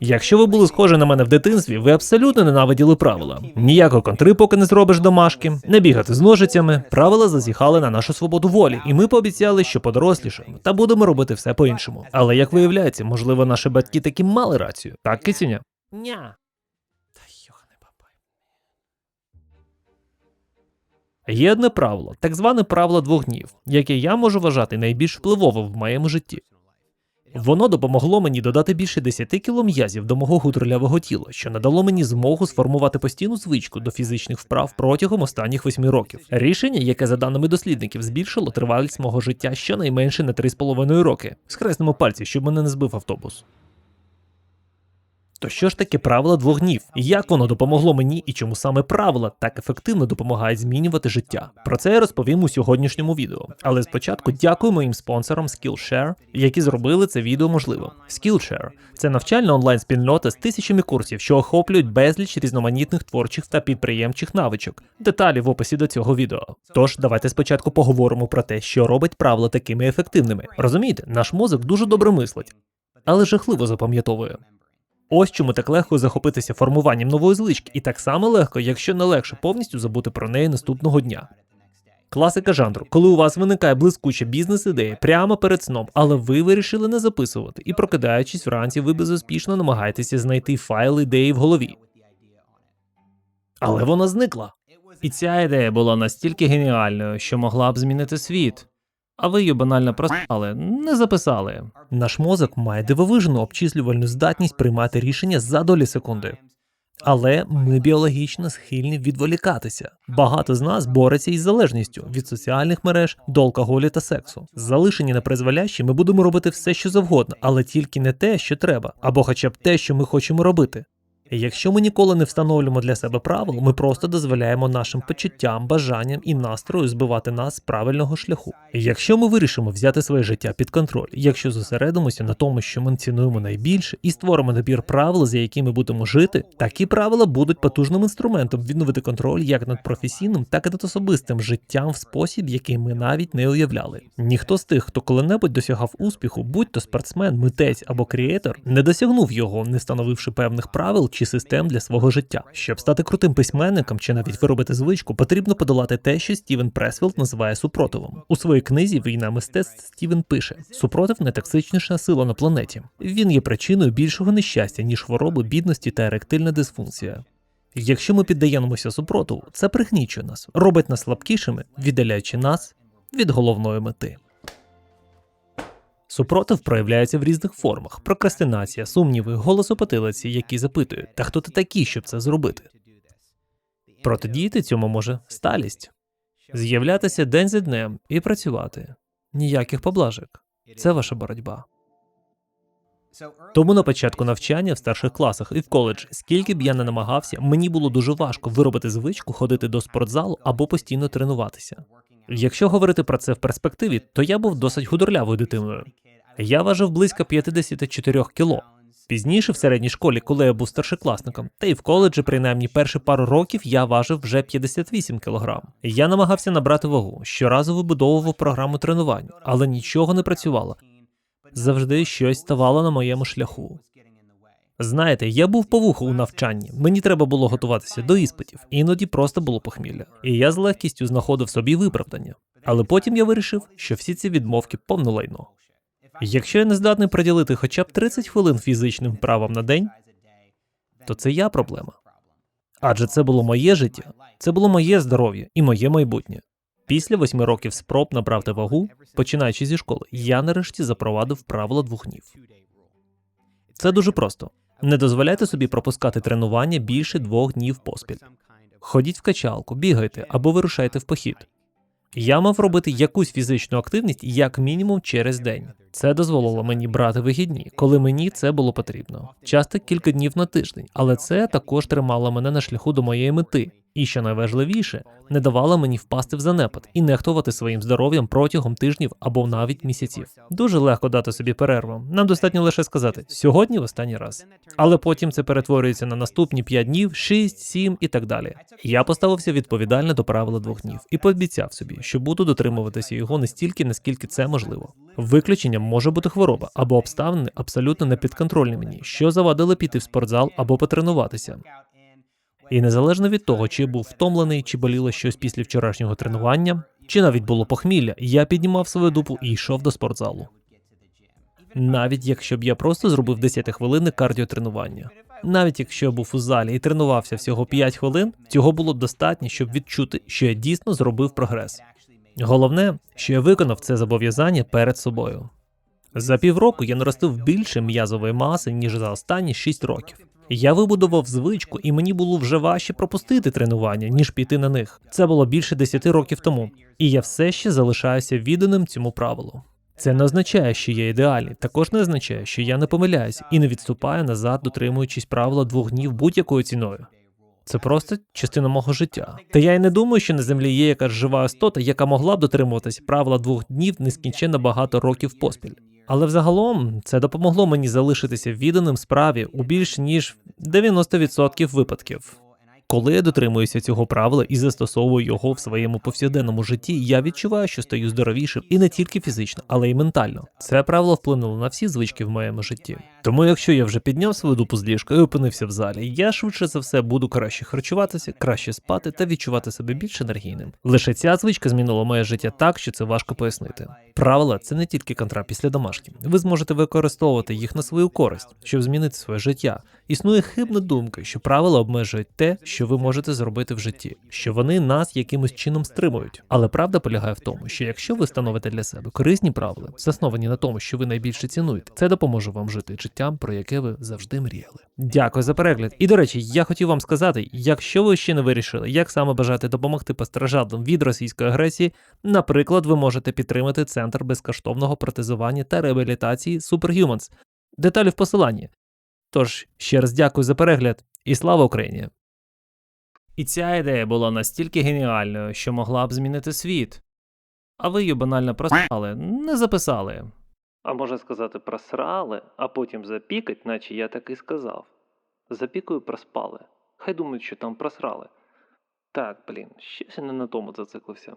Якщо ви були схожі на мене в дитинстві, ви абсолютно ненавиділи правила. Ніякої контри, поки не зробиш домашки, не бігати з ножицями. Правила зазіхали на нашу свободу волі, і ми пообіцяли, що подорослішаємо та будемо робити все по-іншому. Але як виявляється, можливо, наші батьки таки мали рацію. Так, кицюня? Ня. Є одне правило, так зване правило двох днів, яке я можу вважати найбільш впливовим в моєму житті. Воно допомогло мені додати більше 10 кіло м'язів до мого гудролявого тіла, що надало мені змогу сформувати постійну звичку до фізичних вправ протягом останніх 8 років. Рішення, яке за даними дослідників збільшило тривалість мого життя щонайменше на 3,5 роки. Скреснемо пальці, щоб мене не збив автобус. То що ж таке правило двох днів? Як воно допомогло мені і чому саме правила так ефективно допомагають змінювати життя? Про це я розповім у сьогоднішньому відео. Але спочатку дякую моїм спонсорам Skillshare, які зробили це відео можливим. Skillshare – це навчальна онлайн-спільнота з тисячами курсів, що охоплюють безліч різноманітних творчих та підприємчих навичок. Деталі в описі до цього відео. Тож давайте спочатку поговоримо про те, що робить правила такими ефективними. Розумієте, наш мозок дуже добре мислить, але жахливо запам'ятовує. Ось чому так легко захопитися формуванням нової звички, і так само легко, якщо не легше повністю забути про неї наступного дня. Класика жанру, коли у вас виникає блискуча бізнес-ідея прямо перед сном, але ви вирішили не записувати, і прокидаючись вранці, ви безуспішно намагаєтеся знайти файл ідеї в голові. Але вона зникла. І ця ідея була настільки геніальною, що могла б змінити світ. А ви її банально проспали, не записали. Наш мозок має дивовижну обчислювальну здатність приймати рішення за долі секунди. Але ми біологічно схильні відволікатися. Багато з нас бореться із залежністю від соціальних мереж до алкоголю та сексу. Залишені на призволящі, ми будемо робити все, що завгодно, але тільки не те, що треба, або хоча б те, що ми хочемо робити. Якщо ми ніколи не встановлюємо для себе правил, ми просто дозволяємо нашим почуттям, бажанням і настрою збивати нас з правильного шляху. Якщо ми вирішимо взяти своє життя під контроль, якщо зосередимося на тому, що ми цінуємо найбільше, і створимо набір правил, за якими будемо жити, такі правила будуть потужним інструментом відновити контроль як над професійним, так і над особистим життям в спосіб, який ми навіть не уявляли. Ніхто з тих, хто коли-небудь досягав успіху, будь то спортсмен, митець або креатор, не досягнув його, не встановивши певних правил чи систем для свого життя. Щоб стати крутим письменником чи навіть виробити звичку, потрібно подолати те, що Стівен Пресфілд називає супротивом. У своїй книзі Війна мистецтв Стівен пише: супротив найтоксичніша сила на планеті. Він є причиною більшого нещастя, ніж хвороби, бідності та еректильна дисфункція. Якщо ми піддаємося супротиву, це пригнічує нас, робить нас слабкішими, віддаляючи нас від головної мети. Супротив проявляється в різних формах: прокрастинація, сумніви, голос у потилиці, які запитують, та хто ти такий, щоб це зробити? Протидіяти цьому може сталість, з'являтися день за днем і працювати. Ніяких поблажок. Це ваша боротьба. Тому на початку навчання в старших класах і в коледж, скільки б я не намагався, мені було дуже важко виробити звичку ходити до спортзалу або постійно тренуватися. Якщо говорити про це в перспективі, то я був досить худорлявою дитиною. Я важив близько 54 кіло. Пізніше в середній школі, коли я був старшокласником, та й в коледжі, принаймні перші пару років, я важив вже 58 кілограм. Я намагався набрати вагу, щоразу вибудовував програму тренувань, але нічого не працювало. Завжди щось ставало на моєму шляху. Знаєте, я був по вуху у навчанні. Мені треба було готуватися до іспитів, іноді просто було похмілля. І я з легкістю знаходив собі виправдання. Але потім я вирішив, що всі ці відмовки повне лайно. Якщо я не здатний приділити хоча б 30 хвилин фізичним вправам на день, то це я проблема. Адже це було моє життя, це було моє здоров'я і моє майбутнє. Після восьми років спроб набрати вагу, починаючи зі школи, я нарешті запровадив правило двох днів. Це дуже просто. Не дозволяйте собі пропускати тренування більше двох днів поспіль. Ходіть в качалку, бігайте або вирушайте в похід. Я мав робити якусь фізичну активність як мінімум через день. Це дозволило мені брати вихідні, коли мені це було потрібно. Часто кілька днів на тиждень, але це також тримало мене на шляху до моєї мети. І що найважливіше, не давало мені впасти в занепад і нехтувати своїм здоров'ям протягом тижнів або навіть місяців. Дуже легко дати собі перерву. Нам достатньо лише сказати сьогодні в останній раз. Але потім це перетворюється на наступні 5 днів, 6, 7 і так далі. Я поставився відповідально до правила двох днів і пообіцяв собі, що буду дотримуватися його не стільки, наскільки це можливо. Виключенням може бути хвороба або обставини абсолютно непідконтрольні мені, що завадили піти в спортзал або потренуватися. І незалежно від того, чи був втомлений, чи боліло щось після вчорашнього тренування, чи навіть було похмілля, я піднімав свою дупу і йшов до спортзалу. Навіть якщо б я просто зробив 10 хвилин кардіотренування. Навіть якщо я був у залі і тренувався всього 5 хвилин, цього було б достатньо, щоб відчути, що я дійсно зробив прогрес. Головне, що я виконав це зобов'язання перед собою. За півроку я наростив більше м'язової маси, ніж за останні 6 років. Я вибудував звичку, і мені було вже важче пропустити тренування, ніж піти на них. Це було більше 10 років тому, і я все ще залишаюся відданим цьому правилу. Це не означає, що я ідеальний, також не означає, що я не помиляюсь і не відступаю назад, дотримуючись правила двох днів будь-якою ціною. Це просто частина мого життя. Та я й не думаю, що на землі є якась жива істота, яка могла б дотримуватись правила двох днів нескінченно багато років поспіль. Але взагалом це допомогло мені залишитися відданим справі у більш ніж 90% випадків. Коли я дотримуюся цього правила і застосовую його в своєму повсякденному житті, я відчуваю, що стаю здоровішим і не тільки фізично, але й ментально. Це правило вплинуло на всі звички в моєму житті. Тому, якщо я вже підняв свою дупу з ліжка і опинився в залі, я швидше за все буду краще харчуватися, краще спати та відчувати себе більш енергійним. Лише ця звичка змінила моє життя так, що це важко пояснити. Правила це не тільки контра після домашки. Ви зможете використовувати їх на свою користь, щоб змінити своє життя. Існує хибна думка, що правила обмежують те, що ви можете зробити в житті, що вони нас якимось чином стримують. Але правда полягає в тому, що якщо ви становите для себе корисні правила, засновані на тому, що ви найбільше цінуєте, це допоможе вам жити життям, про яке ви завжди мріяли. Дякую за перегляд. І до речі, я хотів вам сказати, якщо ви ще не вирішили, як саме бажати допомогти постраждалим від російської агресії, наприклад, ви можете підтримати центр безкоштовного протезування та реабілітації Superhumans. Деталі в посиланні. Тож ще раз дякую за перегляд і слава Україні! І ця ідея була настільки геніальною, що могла б змінити світ. А ви її банально просрали, не записали. А можна сказати просрали, а потім запікать, наче я так і сказав. Запікою проспали. Хай думають, що там просрали. Так, блін, щось я не на тому зациклився.